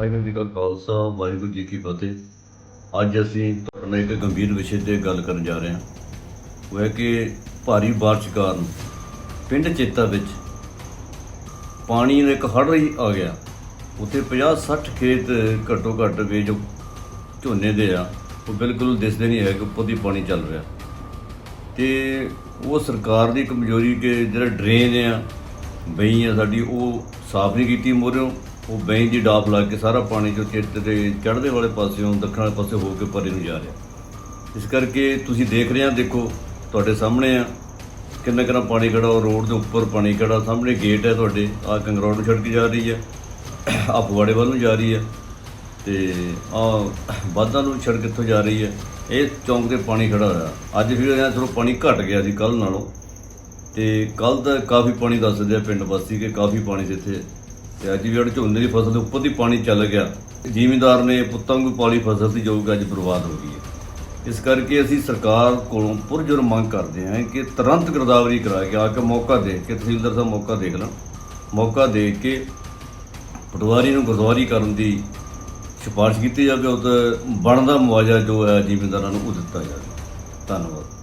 ਵਾਹਿਗੁਰੂ ਜੀ ਕਾ ਖਾਲਸਾ, ਵਾਹਿਗੁਰੂ ਜੀ ਕੀ ਫਤਿਹ। ਅੱਜ ਅਸੀਂ ਤੁਹਾਡੇ ਨਾਲ ਇੱਕ ਗੰਭੀਰ ਵਿਸ਼ੇ ਤੇ ਗੱਲ ਕਰਨ ਜਾ ਰਹੇ ਹਾਂ। ਉਹ ਹੈ ਕਿ ਭਾਰੀ ਬਾਰਿਸ਼ ਕਾਰਨ ਪਿੰਡ ਚੇਤਾ ਵਿੱਚ ਪਾਣੀ ਦਾ ਇੱਕ ਹੜ੍ਹ ਹੀ ਆ ਗਿਆ। ਉੱਥੇ 50 60 ਖੇਤ ਘੱਟੋ ਘੱਟ ਵੀ ਜੋ ਝੋਨੇ ਦੇ ਆ, ਉਹ ਬਿਲਕੁਲ ਦਿਸਦੇ ਨਹੀਂ ਹੈ ਕਿ ਉੱਪਰ ਦੀ ਪਾਣੀ ਚੱਲ ਰਿਹਾ। ਤੇ ਉਹ ਸਰਕਾਰ ਦੀ ਕਮਜ਼ੋਰੀ ਕਿ ਜਿਹੜਾ ਡਰੇਨ ਆ ਬਈ ਆ ਸਾਡੀ ਉਹ ਸਾਫ਼ ਨਹੀਂ ਕੀਤੀ ਮੋਰਿਓ ਉਹ ਬਈ ਦੀ ਡਾਫ ਲਾ ਕੇ ਸਾਰਾ ਪਾਣੀ ਜੋ ਚਿੱਤ ਦੇ ਚੜ੍ਹਦੇ ਵਾਲੇ ਪਾਸਿਓਂ ਦੱਖਣ ਵਾਲੇ ਪਾਸੇ ਹੋ ਕੇ ਪਰੇ ਨੂੰ ਜਾ ਰਿਹਾ। ਇਸ ਕਰਕੇ ਤੁਸੀਂ ਦੇਖ ਰਹੇ ਆ ਦੇਖੋ, ਤੁਹਾਡੇ ਸਾਹਮਣੇ ਆ। ਕਿੰਨਾ ਕਿੰਨਾ ਪਾਣੀ ਖੜਾ, ਉਹ ਰੋਡ ਦੇ ਉੱਪਰ ਪਾਣੀ ਖੜਾ, ਸਾਹਮਣੇ ਗੇਟ ਹੈ ਤੁਹਾਡੇ। ਆ ਕੰਗਰੌੜ ਨੂੰ ਛੱਡ ਕੇ ਜਾ ਰਹੀ ਹੈ। ਆ ਫਗਵਾੜੇ ਵੱਲ ਨੂੰ ਜਾ ਰਹੀ ਹੈ। ਤੇ ਆ ਬਾਦਾਂ ਨੂੰ ਛੜ ਕਿੱਥੋਂ ਜਾ ਰਹੀ ਹੈ। ਇਹ ਚੌਂਕ ਤੇ ਪਾਣੀ ਖੜਾ ਹੋਇਆ। ਅੱਜ ਫਿਰ ਇਹ ਥੋੜਾ ਪਾਣੀ ਘਟ ਗਿਆ ਸੀ ਕੱਲ ਨਾਲੋਂ। ਤੇ ਕੱਲ ਦਾ ਕਾਫੀ ਪਾਣੀ ਦੱਸਦੇ ਆ ਪਿੰਡ ਵਾਸੀ ਕਿ ਕਾਫੀ ਪਾਣੀ ਸੀ ਇੱਥੇ। ਤੇ ਅੱਜ ਵੀ ਜਿਹੜੇ ਝੋਨੇ ਦੀ ਫਸਲ ਦੇ ਉੱਪਰ ਦੀ ਪਾਣੀ ਚੱਲ ਗਿਆ, ਜ਼ਿਮੀਂਦਾਰ ਨੇ ਪੁੱਤਾਂ ਨੂੰ ਪਾਲੀ ਫਸਲ ਸੀ, ਜੋ ਕਿ ਅੱਜ ਬਰਬਾਦ ਹੋ ਗਈ ਹੈ। ਇਸ ਕਰਕੇ ਅਸੀਂ ਸਰਕਾਰ ਕੋਲੋਂ ਪੁਰਜੋਰ ਮੰਗ ਕਰਦੇ ਹਾਂ ਕਿ ਤੁਰੰਤ ਗਿਰਦਾਵਰੀ ਕਰਾ ਕੇ ਆ ਕੇ ਮੌਕਾ ਦੇ ਕੇ, ਤਹਿਸੀਲਦਾਰ ਸਾਹਿਬ ਮੌਕਾ ਦੇਖ ਲੈਣ। ਮੌਕਾ ਦੇ ਕੇ ਪਟਵਾਰੀ ਨੂੰ ਗਰਦਵਾਰੀ ਕਰਨ ਦੀ ਸਿਫਾਰਿਸ਼ ਕੀਤੀ ਜਾਵੇ, ਉਹ ਬਣਦਾ ਮੁਆਵਜ਼ਾ ਜੋ ਹੈ ਜ਼ਿਮੀਂਦਾਰਾਂ ਨੂੰ ਉਹ ਦਿੱਤਾ ਜਾਵੇ। ਧੰਨਵਾਦ।